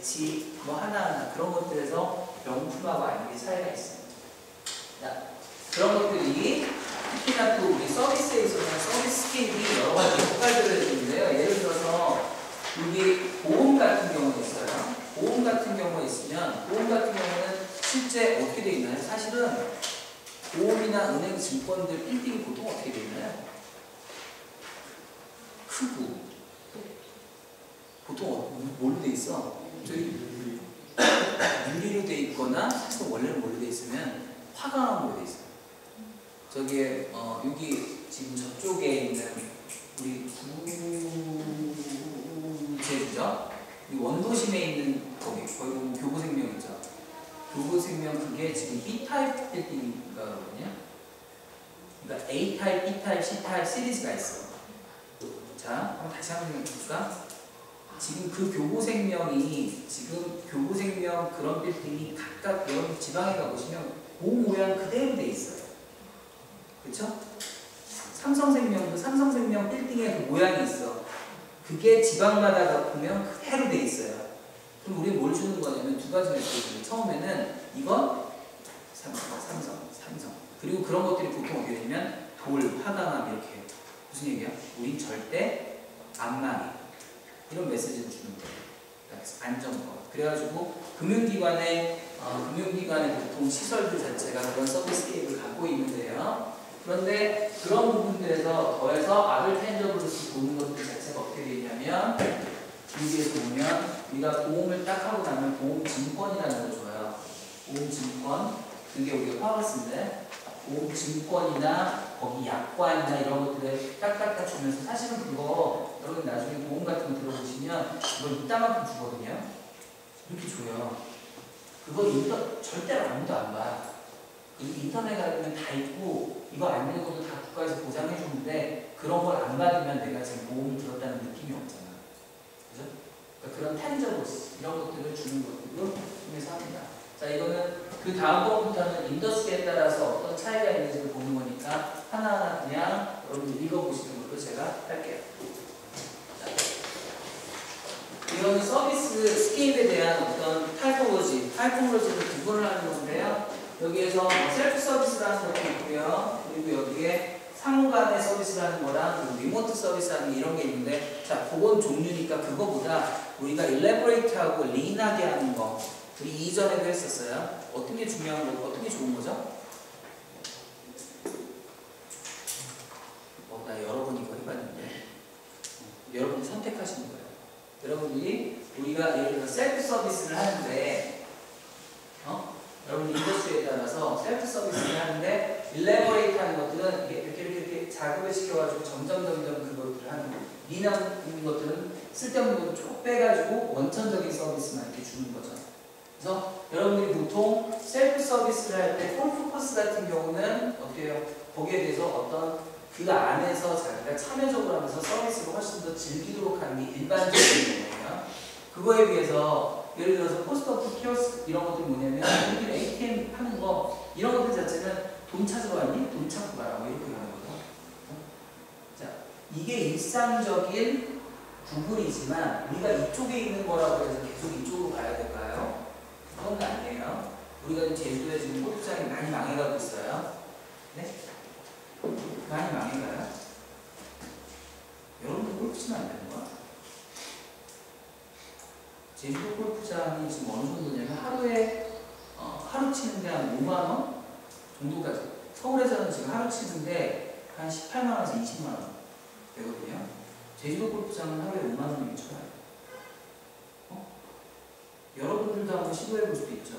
배치 뭐 하나하나 그런 것들에서 명품하고 아닌 게 차이가 있습니다. 자, 그런 것들이 특히나 또 우리 서비스에 있어서는 서비스 스케일이 여러 가지 효과들을 주는데요. 예를 들어서 여기 보험 같은 경우가 있어요. 보험 같은 경우가 있으면 보험 같은 경우는 실제 어떻게 되어 있나요? 사실은 보험이나 은행 증권들 빌딩이 보통 어떻게 되어 있나요? 크고 보통 어- 뭘로 돼 있어? 저희 유리로 돼 있거나 사실 원래는 뭘로 돼 있으면 화강암으로 돼 있어요. 저기 어 여기 지금 저쪽에 있는 우리 구제죠? 이 원도심에 있는 거기 거기 보면 교보생명 있죠? 교보생명 그게 지금 B 타입 빌딩인가 그러거든요. 그러니까 A 타입, B 타입, C 타입 시리즈가 있어. 자, 한번 다시 한번 볼까? 지금 그 교보생명이 지금 교보생명 그런 빌딩이 각각 여러 지방에 가보시면 그 모양 그대로 돼 있어요. 그렇죠? 삼성생명도 삼성생명 빌딩에 그 모양이 있어. 그게 지방마다 가 보면 그대로 돼 있어요. 그럼 우리 뭘 주는 거냐면 두 가지 메시지를 처음에는 이건 삼성, 삼성, 삼성. 그리고 그런 것들이 보통 어떻게 되냐면 돌, 화강암 이렇게 무슨 얘기야? 우린 절대 안 망해. 이런 메시지를 주는 거예요. 그러니까 안정권. 그래가지고 금융기관의 어, 금융기관의 보통 시설들 자체가 그런 서비스 계획을 갖고 있는데요. 그런데 그런 부분들에서 더해서 아들 텐저블루스 보는 것들 자체가 어떻게 되냐면 여기에서 보면 우리가 보험을 딱 하고 나면 보험 증권이라는 걸 줘요. 보험 증권 그게 우리가 파워스인데 보험 증권이나 거기 약관이나 이런 것들을 딱딱딱 주면서 사실은 그거 여러분 나중에 보험 같은 거 들어보시면 이걸 이따만큼 주거든요. 이렇게 줘요. 그거 인터 절대로 아무도 안 봐. 이 인터넷 가면 다 있고 이거 안 읽어도 다 국가에서 보장해 주는데 그런 걸 안 받으면 내가 지금 보험을 들었다는 느낌이 없잖아. 그죠? 그러니까 그런 텐저블스 이런 것들을 주는 것들도 통해서 합니다. 자 이거는 그 다음 번부터는 인더스트리에 따라서 어떤 차이가 있는지를 보는 거니까 하나하나 그냥 여러분 읽어보시는 걸로 제가 할게요. 자, 이거는 스케일에 대한 어떤 타이포로지, 타이포로지를 구분을 하는 건데요. 여기에서 셀프 서비스라는 것도 있고요. 그리고 여기에 상호간의 서비스라는 거랑 리모트 서비스라는 이런 게 있는데 자, 그건 종류니까 그거보다 우리가 일레버레이트하고 린하게 하는 거 우리 이전에도 했었어요. 어떤 게 중요한 거고 어떤 게 좋은 거죠? 어, 나 여러 번 이거 해봤는데 어, 여러분이 선택하시는 거예요. 여러분들이 우리가 예를 들어 셀프 서비스를 하는데 어? 여러분 인더스트리에 따라서 셀프 서비스를 하는데 일레버레이트 하는 것들은 이렇게 이렇게 이렇게, 자극을 시켜가지고 점점 점점 그것들을 하는 거예요. 리는 것들은 쓸데없는 것들 쭉 빼가지고 원천적인 서비스만 이렇게 주는 거죠. 그래서 여러분들이 보통 셀프 서비스를 할때 콜포커스 같은 경우는 어떻게 해요? 거기에 대해서 어떤 그 안에서 자기가 참여적으로 하면서 서비스를 훨씬 더 즐기도록 하는 게 일반적인 거예요. 그거에 비해서 예를 들어서 포스트오프 키오스크 이런 것들이 뭐냐면 우리들 ATM 하는 거 이런 것들 자체는 돈 찾으러 왔니? 돈 찾고 가라 뭐 이렇게 가는 거죠. 자, 이게 일상적인 구분이지만 우리가 이쪽에 있는 거라고 해서 계속 이쪽으로 가야 될까요? 그건 아니에요. 우리가 제주도에 지금 골프장이 많이 망해가고 있어요. 네? 많이 망해가요? 여러분도 골프 치면 안 되는 거야? 제주도 골프장이 지금 어느 정도냐면 하루에 어, 하루 치는데 한 5만 원 정도까지. 서울에서는 지금 하루 치는데 한 18만 원에서 20만 원 되거든요. 제주도 골프장은 하루에 5만 원이면 쳐요. 어? 여러분들도 한번 시도해 볼 수도 있죠.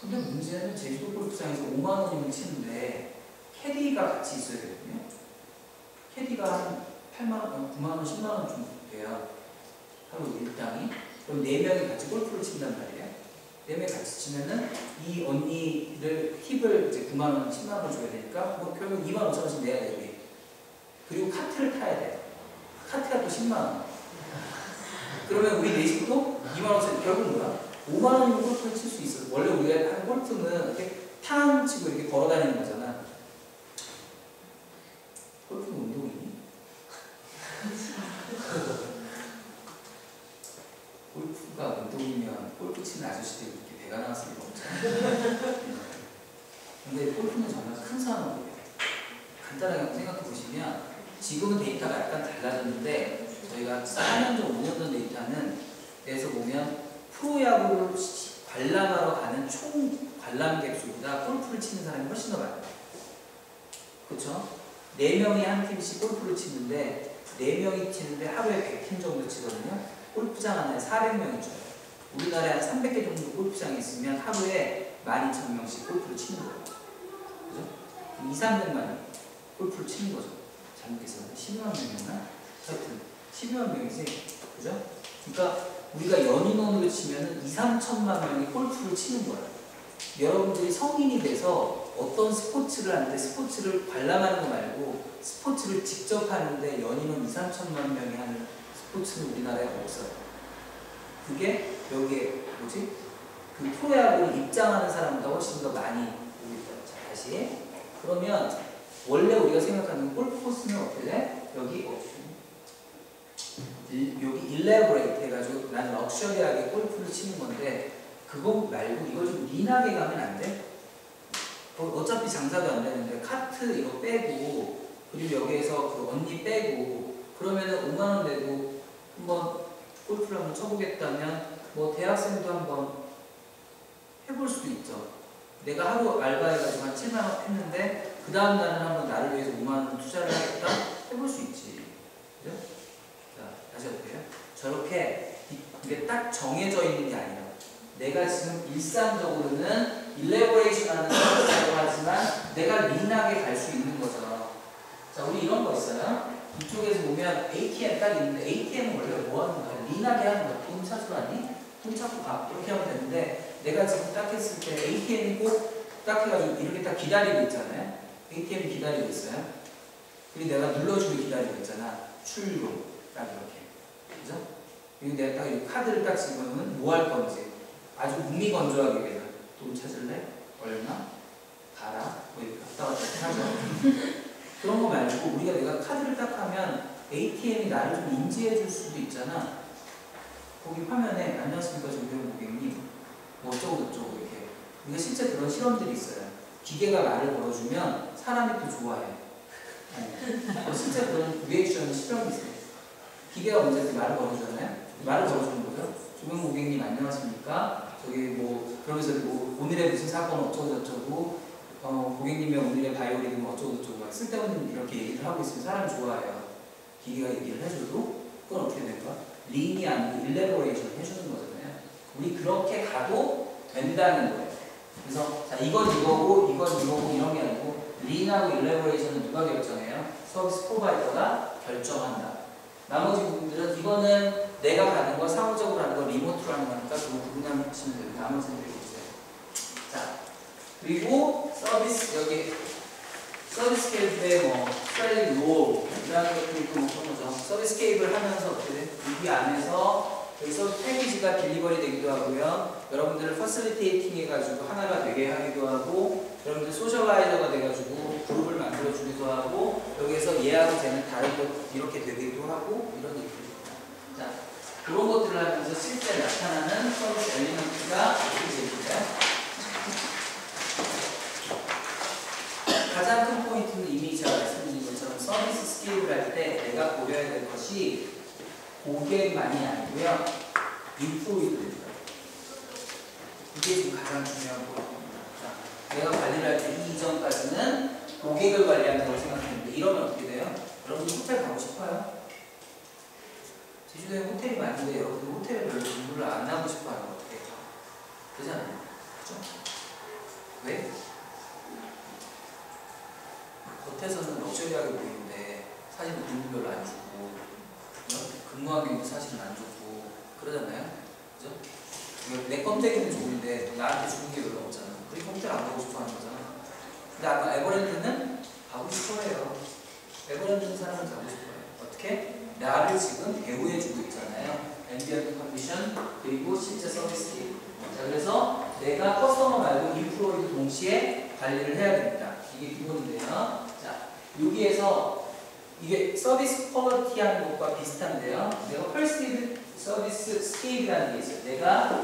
근데 문제는 제주도 골프장에서 5만 원이면 치는데 캐디가 같이 있어야 되거든요. 캐디가 한 8만 원, 9만 원, 10만 원 정도 돼요. 하루 일당이. 그럼 4명이 같이 골프를 친단 말이에요. 4명이 같이 치면은 이 언니를 팁을 이제 9만 원, 10만 원 줘야 되니까 뭐 결국 2만 5천 원씩 내야 되고 그리고 카트를 타야 돼. 카트가 또 10만 원. 그러면 우리 넷이 또 2만 원짜리 결국 뭐야? 5만 원이면 골프를 칠 수 있어. 원래 우리가 하는 골프는 이렇게 탕 치고 이렇게 걸어 다니는 거잖아. 골프는 운동이니? 골프가 보이면 골프 치는 아저씨들이 이렇게 배가 나왔을 리가 없잖아요. 근데 골프는 정말 큰 산업이에요. 간단하게 생각해 보시면 지금은 데이터가 약간 달라졌는데 저희가 4년 전, 5년 전 데이터는 에서 보면 프로야구를 시- 관람하러 가는 총 관람객 수보다 골프를 치는 사람이 훨씬 더 많아요. 그렇죠? 4명이 한 팀씩 골프를 치는데 4명이 치는데 하루에 100팀 정도 치거든요. 골프장 하나에 400명이 쳐요. 우리나라에 한 300개 정도 골프장이 있으면 하루에 12,000명씩 골프를 치는 거예요. 그죠? 2, 300만이 골프를 치는 거죠. 잘못했었는데 12만 명이었나? 하여튼 12만 명이지. 그죠? 그러니까 우리가 연인원으로 치면은 2, 3천만 명이 골프를 치는 거예요. 여러분들이 성인이 돼서 어떤 스포츠를 하는데 스포츠를 관람하는 거 말고 스포츠를 직접 하는데 연인원 2, 3천만 명이 하는 스포츠는 우리나라에 없어요. 그게 여기에 뭐지? 그 프로야구를 입장하는 사람보다 훨씬 더 많이 오고 있다. 자, 다시. 그러면 원래 우리가 생각하는 골프 코스는 어떻게 돼? 여기 어, 일- 여기 일레버레이트 해가지고 난 럭셔리하게 골프를 치는 건데 그거 말고 이걸 좀 린하게 가면 안 돼? 어, 어차피 장사도 안 되는데 카트 이거 빼고 그리고 여기에서 그 언니 빼고 그러면은 5만 원 내고 한번 골프를 한번 쳐보겠다면 뭐 대학생도 한번 해볼 수도 있죠. 내가 하루 알바해가지고 한 7만 원 했는데 그 다음 날은 한번 나를 위해서 5만 원 투자를 하겠다 해볼 수 있지. 그죠? 자 다시 해볼게요. 저렇게 이- 이게 딱 정해져 있는 게 아니라 내가 지금 일상적으로는 일레버레이션 하는 서비스라고 하지만 내가 린하게 갈 수 있는 거죠. 자, 우리 이런 거 있어요. 이쪽에서 보면 ATM 딱 있는데 ATM은 원래 뭐 하는 거야? 린하게 하는 거야. 돈 찾으러 왔니? 돈 찾고 가. 이렇게 하면 되는데 내가 지금 딱 했을 때 ATM이 꼭 딱 해가지고 이렇게 딱 기다리고 있잖아요. ATM이 기다리고 있어요. 그리고 내가 눌러주고 기다리고 있잖아. 출금. 딱 이렇게. 그죠? 그리고 내가 딱 이 카드를 딱 집으면 뭐 할 건지 아주 무미건조하게 그냥 돈 찾을래? 얼마? 가라? 뭐 이렇게 갔다 갔다 하죠. 그런 거 말고 우리가 내가 카드를 딱 하면 ATM이 나를 좀 인지해 줄 수도 있잖아. 거기 화면에 안녕하십니까 정대현 고객님 뭐 어쩌고 저쩌고 이렇게 우리가 실제 그런 실험들이 있어요. 기계가 말을 걸어주면 사람이 또 좋아해. 어, 뭐 실제 그런 리액션 실험이 있어요. 기계가 먼저 이렇게 말을 걸어주잖아요. 말을 걸어주는 거죠. 조명 고객님 안녕하십니까? 저기 뭐 그러면서 뭐 오늘의 무슨 사건 어쩌고 저쩌고 어, 고객님의 오늘의 바이오리듬 어쩌고 저쩌고 막 쓸데없는 이렇게 얘기를 하고 있으면 사람이 좋아해요. 기계가 얘기를 해줘도 그건 어떻게 될까? 린이 아니고 일레버레이션 해주는 거잖아요. 우리 그렇게 가도 된다는 거예요. 그래서 자 이건 이거고 이건 이거고 이런 게 아니고 린하고 일레버레이션은 누가 결정해요? 서비스 프로바이더가 결정한다. 나머지 부분들은 이거는 내가 가는 거 사무적으로 하는 거 리모트로 하는 거니까 그거 구분하시면 되고 나머지는 이렇게 있어요. 자 그리고 서비스 여기 서비스 케이블의 뭐 트레일링 롤 이라는 것들이 또 어떤 거죠? 서비스 케이블 하면서 어떻게 돼? 여기 안에서 여기서 패키지가 딜리버리 되기도 하고요. 여러분들을 퍼실리테이팅 해가지고 하나가 되게 하기도 하고 여러분들 소셜라이저가 돼가지고 그룹을 만들어주기도 하고 여기에서 얘하고 쟤는 다른 것 이렇게 되기도 하고 이런 얘기입니다. 자 그런 것들을 하면서 실제 나타나는 서비스 엘리먼트가 이렇게 됩니다. 가장 큰 포인트는 이미 제가 말씀드린 것처럼 서비스 스케일을 할 때 내가 고려해야 될 것이 고객만이 아니고요. 인프로이드입니다. 이게 지금 가장 중요한 포인트입니다. 자, 내가 관리를 할 때 이전까지는 고객을 걸 생각했는데 이러면 어떻게 돼요? 여러분들 호텔 가고 싶어요? 제주도에 호텔이 많은데 여러분들 호텔에 별로 공부를 안 하고 싶어요. 어떻게 그렇잖아요. 그죠? 왜? 겉에서는 럭셔리하게 보이는데 사실은 돈도 별로 안 주고 어? 근무하기도 사실은 안 좋고 그러잖아요. 그죠? 내 껍데기는 좋은데 나한테 주는 게 별로 없잖아. 그러니까 호텔 안 가고 싶어 하는 거잖아. 근데 아까 에버랜드는 가고 싶어 해요. 에버랜드 사람은 가고 싶어요. 어떻게? 나를 지금 대우해주고 있잖아요. 앰비언트 컨디션 그리고 실제 서비스 케이블 자 그래서 내가 커스터머 말고 인프로이도 동시에 관리를 해야 됩니다. 이게 기본인데요. 자 여기에서 이게 서비스 퀄리티 하는 것과 비슷한데요. 내가 펄스티드 서비스 스케일이라는 게 있어요. 내가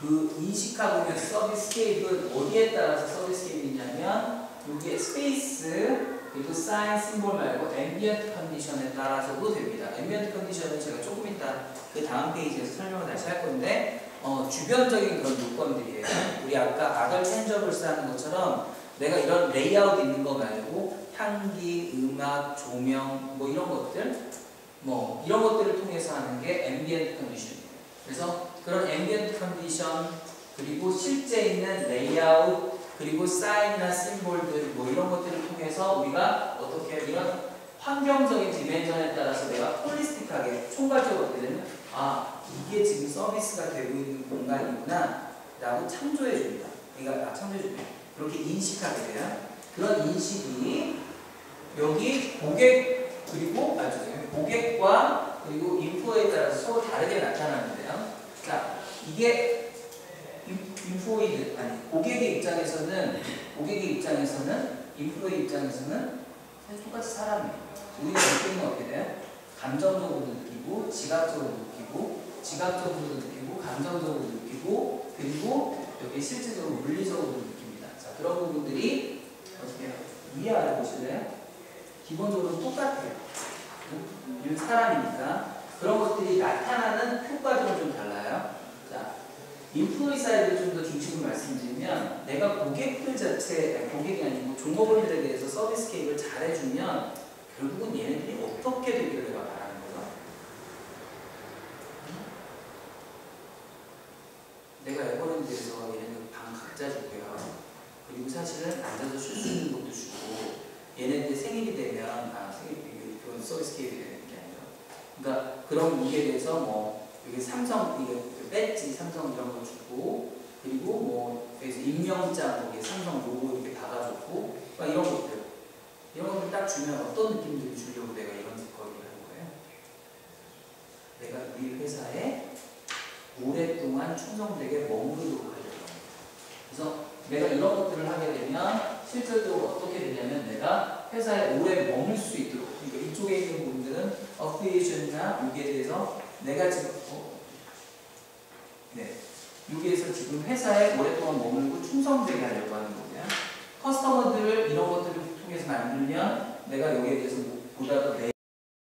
그 인식하고 있는 서비스 스케일은 어디에 따라서 서비스 스케일이 있냐면 여기에 스페이스 그리고 사인 심볼 말고 앰비언트 컨디션에 따라서도 됩니다. 앰비언트 컨디션은 제가 조금 이따 그 다음 페이지에서 설명을 다시 할 건데 어, 주변적인 그런 요건들이에요. 우리 아까 아덜 텐저블스 하는 것처럼 내가 이런 레이아웃 있는 거 말고 향기, 음악, 조명 뭐 이런 것들 뭐 이런 것들을 통해서 하는 게 앰비언트 컨디션이에요. 그래서 그런 앰비언트 컨디션 그리고 실제 있는 레이아웃 그리고 사인이나 심볼들 뭐 이런 것들을 통해서 우리가 어떻게 이런 환경적인 디멘전에 따라서 내가 홀리스틱하게 총괄적으로 어떻게 되면 아 이게 지금 서비스가 되고 있는 공간이구나 라고 창조해 줍니다. 그러니까 아, 창조해 줍니다. 그렇게 인식하게 돼요. 그런 인식이 여기 고객 그리고 아 죄송해요 고객과 그리고 인프로에 따라서 서로 다르게 나타나는데요. 자 이게 인- 인프로이드 아니 고객의 입장에서는 고객의 입장에서는 인프로의 입장에서는 똑같이 사람이에요. 우리가 느끼는 건 어떻게 돼요? 감정적으로도 느끼고 지각적으로 느끼고 지각적으로도 느끼고 감정적으로도 느끼고 그리고 여기 실질적으로 물리적으로도 느낍니다. 자 그런 부분들이 어떻게 해요? 위아래 보실래요? 기본적으로 똑같아요. 응? 이 사람이니까 그런 것들이 나타나는 효과들은 좀 달라요. 자, 인플루이 사이드를 좀 더 중심으로 말씀드리면 내가 고객들 자체, 아니, 고객이 아니고 종업원들에 대해서 서비스 케이크를 잘해주면 결국은 얘네들이 어떻게 되기를 내가 바라는 거야. 내가 에버랜드에서 얘네들 방 각자 주고요. 그리고 사실은 앉아서 쉴 수 있는 곳도 주고 얘네들 되면 아 이게 그건 서비스 케이크 되는 게 아니라 그러니까 그런 무기에 대해서 뭐 이게 삼성 이게 그 배지 삼성 이런 거 주고 그리고 뭐 그래서 임명장 거기에 삼성 로고 이렇게 박아줬고 막 이런 것들 이런 것들 딱 주면 어떤 느낌들을 주려고 내가 이런 거리를 하는 거예요? 내가 우리 회사에 오랫동안 충성되게 머무르도록 하려고 합니다. 그래서 내가 이런 것들을 하게 되면 실질적으로 어떻게 되냐면 내가 회사에 오래 머물 수 있도록. 그러니까 이쪽에 있는 분들은 어플리에이션이나 여기에 대해서 내가 지금 어, 네. 여기에서 지금 회사에 오랫동안 머물고 충성되게 하려고 하는 거고요. 커스터머들 이런 것들을 통해서 만들면 내가 여기에 대해서 보다 더 내